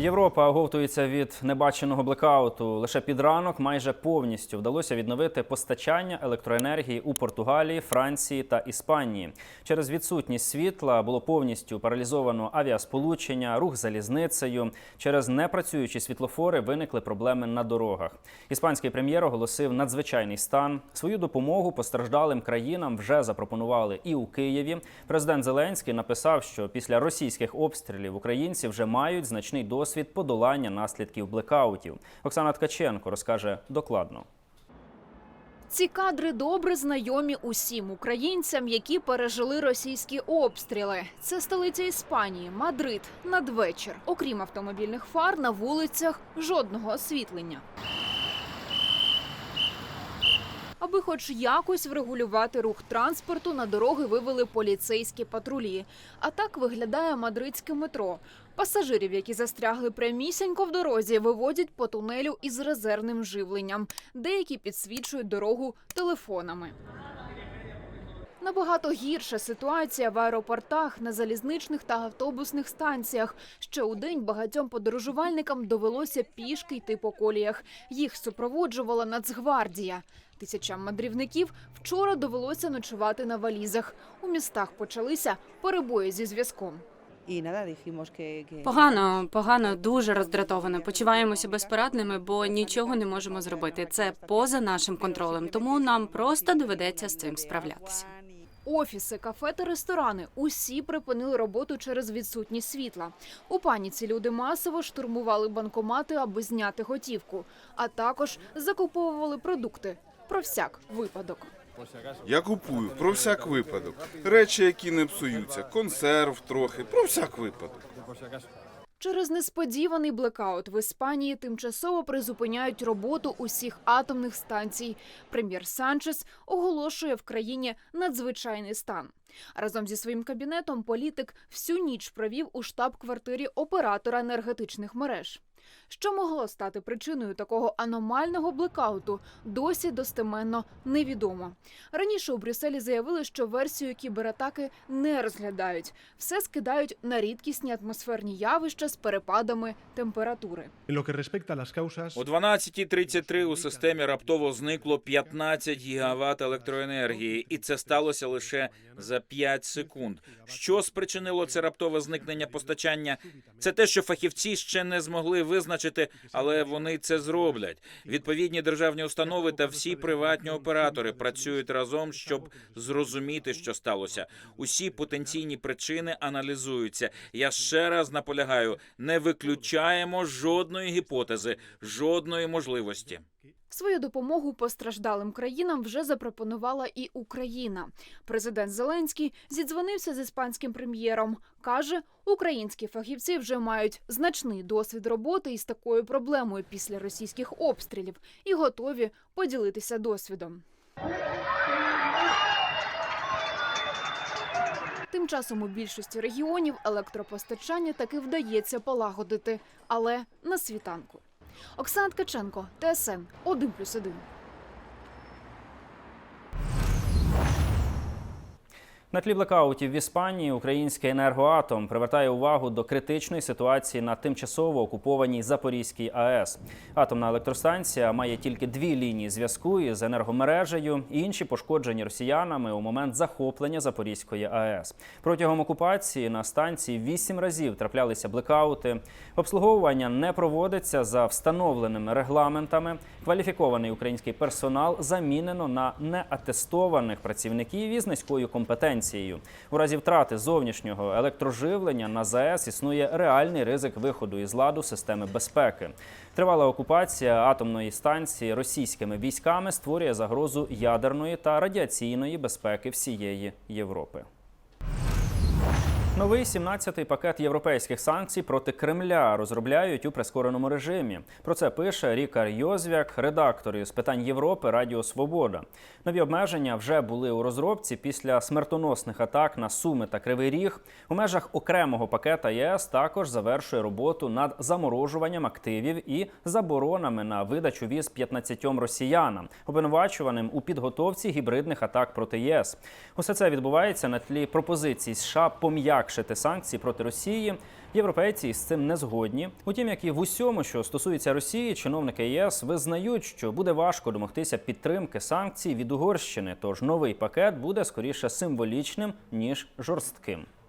Європа оговтується від небаченого блекауту. Лише під ранок майже повністю вдалося відновити постачання електроенергії у Португалії, Франції та Іспанії. Через відсутність світла було повністю паралізовано авіасполучення, рух залізницею. Через непрацюючі світлофори виникли проблеми на дорогах. Іспанський прем'єр оголосив надзвичайний стан. Свою допомогу постраждалим країнам вже запропонували і у Києві. Президент Зеленський написав, що після російських обстрілів українці вже мають значний досвід подолання наслідків блекаутів. Оксана Ткаченко розкаже докладно. Ці кадри добре знайомі усім українцям, які пережили російські обстріли. Це столиця Іспанії, Мадрид, надвечір. Окрім автомобільних фар, на вулицях жодного освітлення. Аби хоч якось врегулювати рух транспорту, на дороги вивели поліцейські патрулі. А так виглядає мадридське метро. Пасажирів, які застрягли прямісінько в дорозі, виводять по тунелю із резервним живленням. Деякі підсвічують дорогу телефонами. Набагато гірша ситуація в аеропортах, на залізничних та автобусних станціях. Ще у день багатьом подорожувальникам довелося пішки йти по коліях. Їх супроводжувала Нацгвардія. Тисячам мандрівників вчора довелося ночувати на валізах. У містах почалися перебої зі зв'язком. Погано, погано, дуже роздратовано. Почуваємося безпорадними, бо нічого не можемо зробити. Це поза нашим контролем, тому нам просто доведеться з цим справлятися. Офіси, кафе та ресторани усі припинили роботу через відсутність світла. У паніці люди масово штурмували банкомати, аби зняти готівку, а також закуповували продукти про всяк випадок. Я купую про всяк випадок. Речі, які не псуються, консерв трохи, про всяк випадок. Через несподіваний блекаут в Іспанії тимчасово призупиняють роботу усіх атомних станцій. Прем'єр Санчес оголошує в країні надзвичайний стан. Разом зі своїм кабінетом політик всю ніч провів у штаб-квартирі оператора енергетичних мереж. Що могло стати причиною такого аномального блекауту, досі достеменно невідомо. Раніше у Брюсселі заявили, що версію кібератаки не розглядають. Все скидають на рідкісні атмосферні явища з перепадами температури. О 12.33 у системі раптово зникло 15 гігават електроенергії, і це сталося лише за 5 секунд. Що спричинило це раптове зникнення постачання? Це те, що фахівці ще не змогли визначити, але вони це зроблять. Відповідні державні установи та всі приватні оператори працюють разом, щоб зрозуміти, що сталося. Усі потенційні причини аналізуються. Я ще раз наполягаю: не виключаємо жодної гіпотези, жодної можливості. Свою допомогу постраждалим країнам вже запропонувала і Україна. Президент Зеленський зідзвонився з іспанським прем'єром. каже, українські фахівці вже мають значний досвід роботи із такою проблемою після російських обстрілів і готові поділитися досвідом. Тим часом у більшості регіонів електропостачання таки вдається полагодити, але на світанку. Оксана Ткаченко, ТСН 1+,1. На тлі блекаутів в Іспанії український енергоатом привертає увагу до критичної ситуації на тимчасово окупованій Запорізькій АЕС. Атомна електростанція має тільки дві лінії зв'язку із енергомережею, і інші пошкоджені росіянами у момент захоплення Запорізької АЕС. Протягом окупації на станції вісім разів траплялися блекаути. Обслуговування не проводиться за встановленими регламентами. Кваліфікований український персонал замінено на неатестованих працівників із низькою компетенцією. У разі втрати зовнішнього електроживлення на ЗАЕС існує реальний ризик виходу із ладу системи безпеки. Тривала окупація атомної станції російськими військами створює загрозу ядерної та радіаційної безпеки всієї Європи. Новий 17-й пакет європейських санкцій проти Кремля розробляють у прискореному режимі. Про це пише Рікар Йозвяк, редактор із питань Європи Радіо Свобода. Нові обмеження вже були у розробці після смертоносних атак на Суми та Кривий Ріг. У межах окремого пакета ЄС також завершує роботу над заморожуванням активів і заборонами на видачу віз 15 росіянам, обвинувачуваним у підготовці гібридних атак проти ЄС. Усе це відбувається на тлі пропозицій США пом'якшити санкції проти Росії. Європейці з цим не згодні. Утім, як і в усьому, що стосується Росії, чиновники ЄС визнають, що буде важко домогтися підтримки санкцій від Угорщини. Тож новий пакет буде скоріше символічним ніж жорстким.